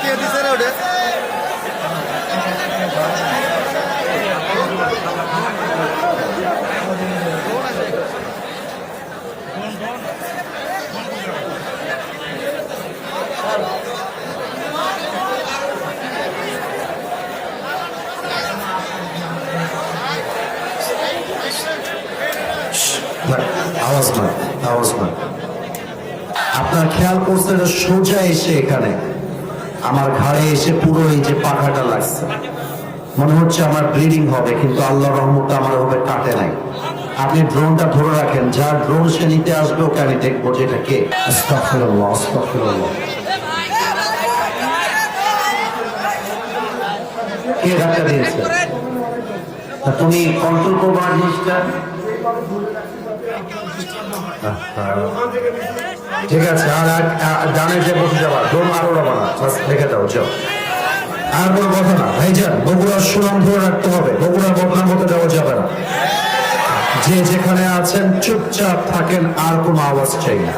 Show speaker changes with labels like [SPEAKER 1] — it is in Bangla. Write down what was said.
[SPEAKER 1] কে দিছে রে ওটা
[SPEAKER 2] না, আওয়াজ নয় আওয়াজ নয় আপনার খেয়াল করছে এটা সোজা এসে এখানে আমার ঘাড়ে এসে পুরো এই যে পাখাটা লাগছে। মনে হচ্ছে আমার ব্লিডিং হবে, কিন্তু আল্লাহ রহমতে আমার হবে কাটে নাই। আপনি ড্রোনটা ধরে রাখেন, যার ড্রোন সে নিতে আসবে, ওকে আমি দেখব যে এটা কে। কে দিয়েছে? তুমি কন্ট্রোল করব জিনিসটা ঠিক আছে, আর আর যে বসে যাবা ডোম আরও রবা না রেখে দাও চল আর কোনো কথা না ভাইজান বগুড়ার সুনাম ধরে রাখতে হবে বগুড়ার বদনাম হতে দেওয়া যাবে না। যে যেখানে আছেন, চুপচাপ থাকেন, আর কোনো আওয়াজ চাই না।